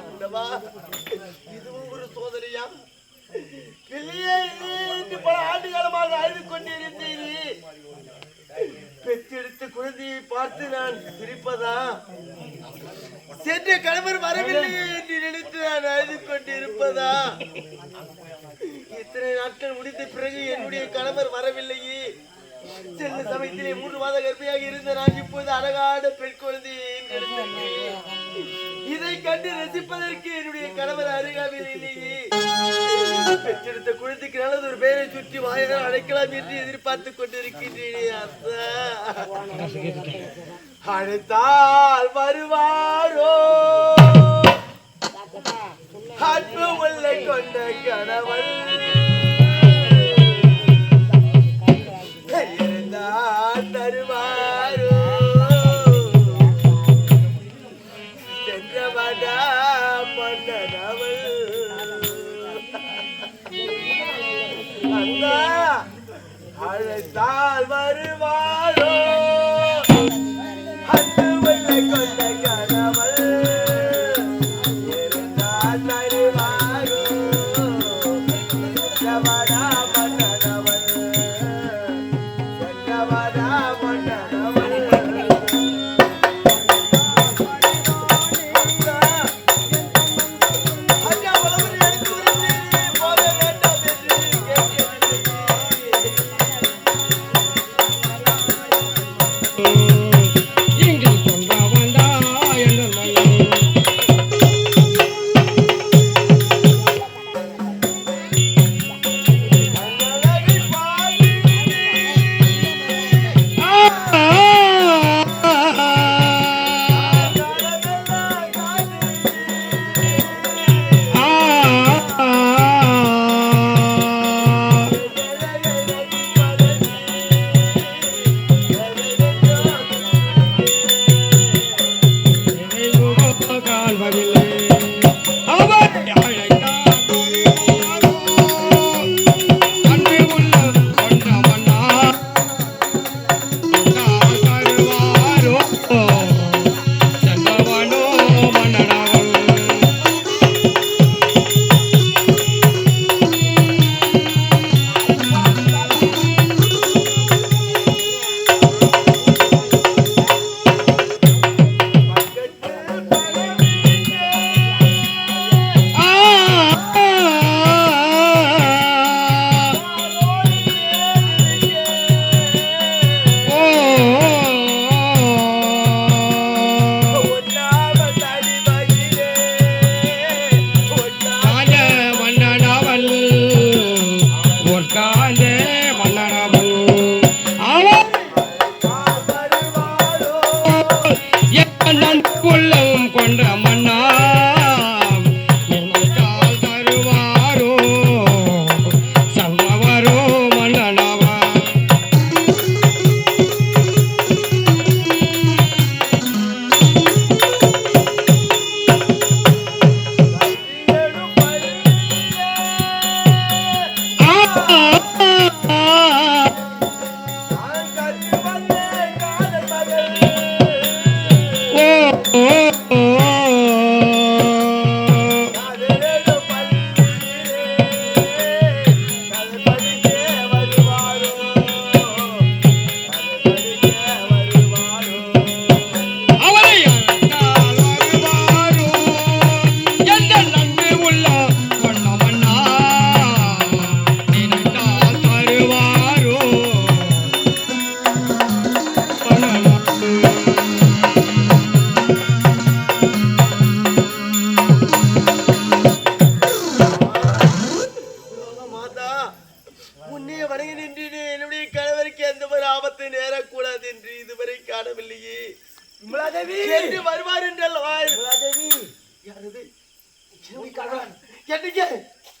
ஆண்டவா, இதுவும் ஒரு சோதனையா? பிள்ளையே இல்லை என்று பல ஆண்டு காலமாக அழுது கொண்டிருந்தேன் பெற்றெடுத்த குழந்தையை பார்த்து நான் சிரிப்பதா? சென்ற கணவர் வரவில்லை என்று நினைத்து நான் அழுது கொண்டிருப்பதா? இத்தனை நாட்கள் முடிந்த பிறகு என்னுடைய கணவர் வரவில்லையே. சென்ற சமயத்திலே மூன்று மாத கர்ப்பியாக இருந்த நான் இப்போது அழகான பெண் குழந்தையை ஈன்றெடுத்தேன். இதை கண்டு ரசிப்பதற்கு என்னுடைய கணவர் அருகாமையில் இல்லையே. பெற்றெடுத்த குழந்தைக்கு நல்லது ஒரு பேரை சுற்றி வாயினால் அழைக்கலாம் என்று எதிர்பார்த்துக் கொண்டிருக்கின்றேனே அத்தா அழைத்தால் வருவாரோ? அன்பு உள்ளே கொண்ட கணவன் இருந்தால் அழைத்தால் வருவாரோ அன்பு வெள்ளை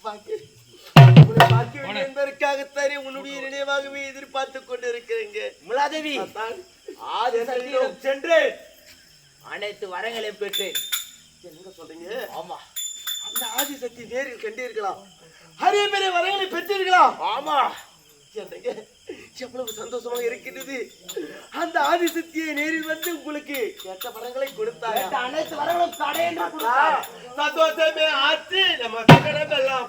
பாக்கி. என்பதற்காகத்தானே உன்னுடைய நினைவாகவே எதிர்பார்த்துக் கொண்டிருக்கிறேங்க. முலாதேவி சென்று அனைத்து வரங்களையும் பெற்றேன். என்னங்க சொல்றீங்க? ஆமா. அந்த ஆதிசக்தி நேரில் கண்டீர்களா அரிய பெரிய வரங்களை பெற்றீர்களா ஆமா. என்னங்க எவ்வளவு சந்தோஷமாக இருக்கின்றது அந்த ஆதிசக்தியை நேரில் வந்து உங்களுக்கு கேட்ட வரங்களை கொடுத்தாங்க கேட்ட அனைத்து வரங்களும் கொடுத்தார். சந்தோஷமே ஆச்சு. நம்ம சங்கடம் எல்லாம்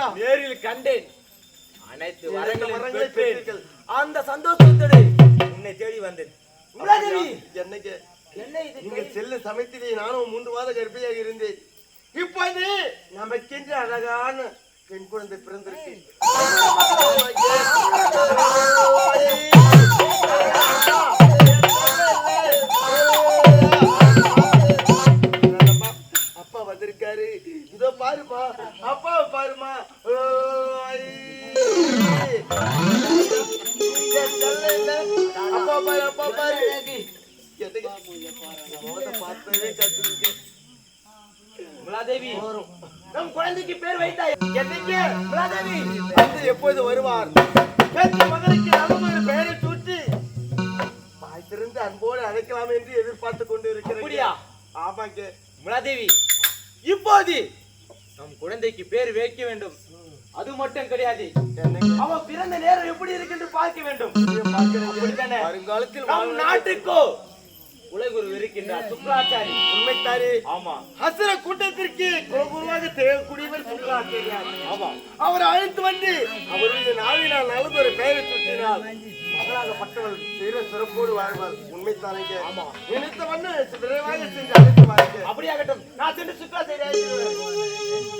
கண்டீர்களா நேரில் கண்டேன். அனைத்து இரண்டு வரங்களையும் வரங்களை பெற்றேன். பெற்றீர்கள். அந்த சந்தோஷத்தோடு உன்னை தேடி வந்தேன். உலகவி என்னைக்கு? என்ன இது நீங்கள் செல்ல சமயத்திலே நானும் மூன்று மாத கர்ப்பிணியாக இருந்தேன். இப்போது நமக்கென்று அழகான பெண் குழந்தை பிறந்திருக்கு. முலாதேவி. நம் குழந்தைக்கு பேர் வைத்தாய் என்னைக்கு? முலாதேவி, தந்தை எப்போது வருவார்? பெற்ற மகனுக்கு நல்லதொரு பெயரை சூட்டி. வாய் திறந்து அன்போடு அழைக்கலாம் என்று எதிர்பார்த்து கொண்டு இருக்கிறேன்? ஆமாங்க. முலாதேவி இப்போது நம் குழந்தைக்கு பேர் வைக்க வேண்டும். அது மட்டும் கிடையாது? அவன் பிறந்த நேரம் எப்படி இருக்கு பார்க்க வேண்டும்? வருங்காலத்தில் நம் நாட்டுக்கோ உலகுரு இருக்கின்றார் சுக்ராச்சாரி உண்மைத்தாரி ஆமா. அசுர கூட்டத்திற்கு குலகுருவாக தேவக்கூடியவர் சுக்ராச்சாரியார் ஆமா. அவர் அழைத்து வந்து அவருடைய நாவினால் நல்லது ஒரு பெயரை சுற்றினால் மகளாக பட்டவள் தீர சிறப்போடு வாழ்வாள். உண்மைத்தானங்க. ஆமா. நினைத்த வந்து விரைவாக செஞ்சு அழைத்து அப்படியாகட்டும். நான் சென்று சுற்றுலா செய்கிறேன்